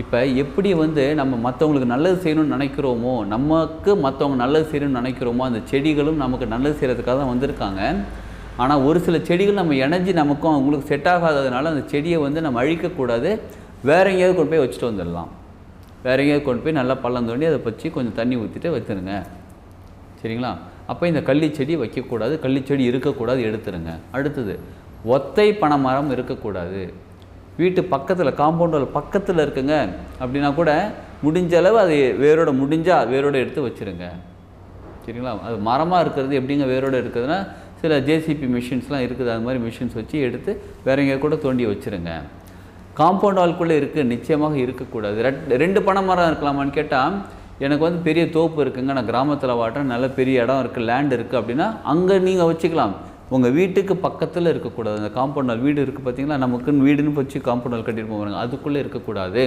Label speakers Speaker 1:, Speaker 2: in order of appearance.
Speaker 1: இப்போ எப்படி வந்து நம்ம மற்றவங்களுக்கு நல்லது செய்யணும்னு நினைக்கிறோமோ நமக்கு மற்றவங்க நல்லது செய்யணும்னு நினைக்கிறோமோ அந்த செடிகளும் நமக்கு நல்லது செய்கிறதுக்காக தான் வந்திருக்காங்க. ஆனால் ஒரு சில செடிகள் நம்ம இணைஞ்சி நமக்கும் அவங்களுக்கு செட் ஆகாததுனால அந்த செடியை வந்து நம்ம அழிக்கக்கூடாது வேற எங்கேயாவது கொண்டு போய் வச்சுட்டு வந்துடலாம். வேற எங்கேயாவது கொண்டு போய் நல்லா பள்ளம் தோண்டி அதை வச்சு கொஞ்சம் தண்ணி ஊற்றிட்டு வச்சுருங்க. சரிங்களா? அப்போ இந்த கள்ளி செடி வைக்கக்கூடாது. கள்ளி செடி இருக்கக்கூடாது எடுத்துருங்க. அடுத்தது ஒத்தை பனைமரம் இருக்கக்கூடாது. வீட்டு பக்கத்தில் காம்பவுண்டில் பக்கத்தில் இருக்குங்க. அப்படின்னா கூட முடிஞ்ச அளவு அது வேரோட முடிஞ்சால் வேரோட எடுத்து வச்சுருங்க. சரிங்களா? அது மரமாக இருக்கிறது எப்படிங்க வேரோட இருக்கிறதுனா சில ஜேசிபி மிஷின்ஸ்லாம் இருக்குது. அது மாதிரி மிஷின்ஸ் வச்சு எடுத்து வேற எங்கேயா கூட தோண்டி வச்சுருங்க. காம்பவுண்ட் வால்குள்ளே இருக்குது நிச்சயமாக இருக்கக்கூடாது. ரெட் ரெண்டு பனை மரம் இருக்கலாமான்னு கேட்டால் எனக்கு வந்து பெரிய தோப்பு இருக்குங்க. நான் கிராமத்தில் வாட்டுறேன் நல்ல பெரிய இடம் இருக்குது லேண்ட் இருக்குது அப்படின்னா அங்கே நீங்கள் வச்சுக்கலாம். உங்கள் வீட்டுக்கு பக்கத்தில் இருக்கக்கூடாது. அந்த காம்பவுண்ட் வீடு இருக்குது பார்த்தீங்களா நமக்குன்னு வீடுன்னு வச்சு காம்பவுண்ட் கட்டிட்டு போவாங்க. அதுக்குள்ளே இருக்கக்கூடாது.